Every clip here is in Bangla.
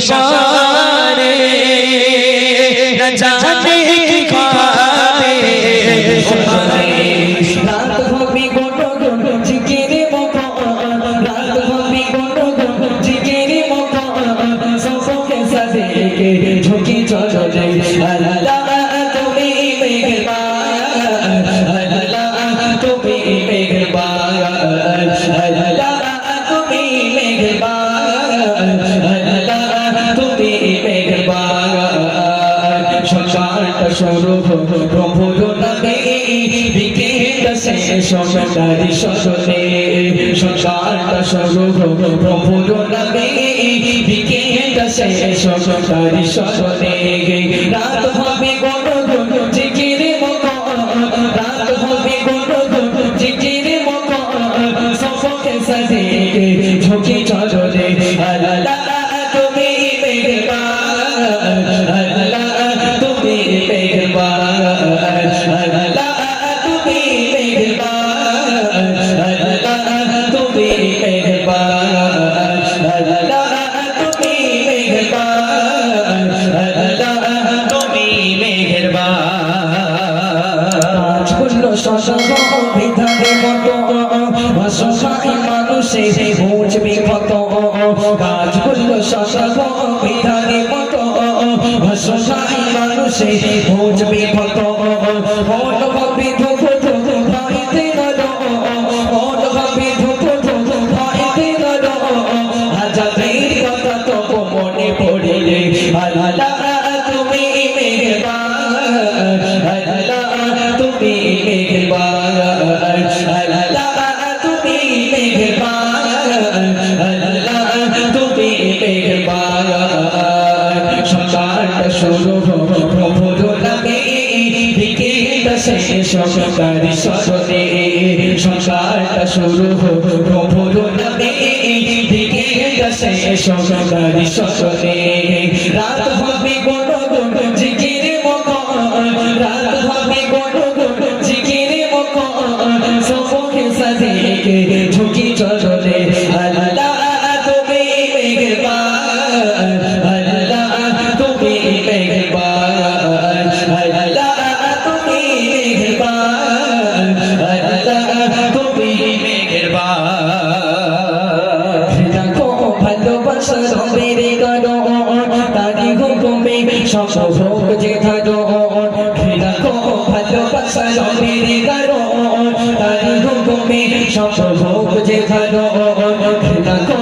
শাসারে জানে কি খাবে। রাত হবে গণ গণ জিকির মকন রাত হবে গণ গণ জিকির মকন সবকে সাজেকে ঝুঁকি চললে আল্লাহ তুমি মেঘবান আল্লাহ তুমি মেঘবান সরকারি সরনে সকালটা শুরু প্রভুর নামে বিকেলটা শেষ সরকারি সরনে রাত বিধানে মতো অসহায় মানুষে বুঝবি কত কাজ করল শশব বিধানে মতো অসহায় মানুষে বুঝবি কত শুরু প্রভুর নামে বিকেলটা শেষ সরকারি সরনে সকালটা শুরু প্রভুর নামে বিকেলটা শেষ রাত হুকুমে সব ভোগ যে ধানো দেখো ভালোবাসা মেরে গানো তারি হুকুমে সব ভোগ যে ধানো দেখো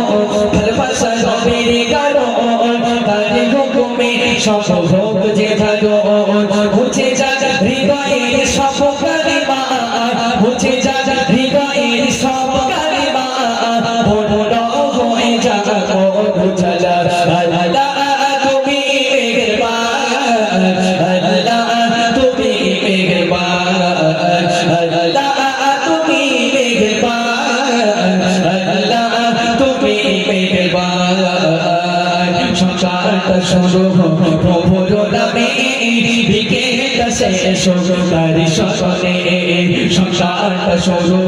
ভালোবাসা মেরে গানো তারি হুকুমে সব ভোগ যে ধানো বিকেলটা শেষ সরকারি সরনে সংসারটা শুরু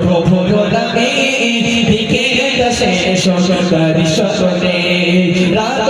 প্রভুর নামে বিকেলটা শেষ সরকারি সরনে রাত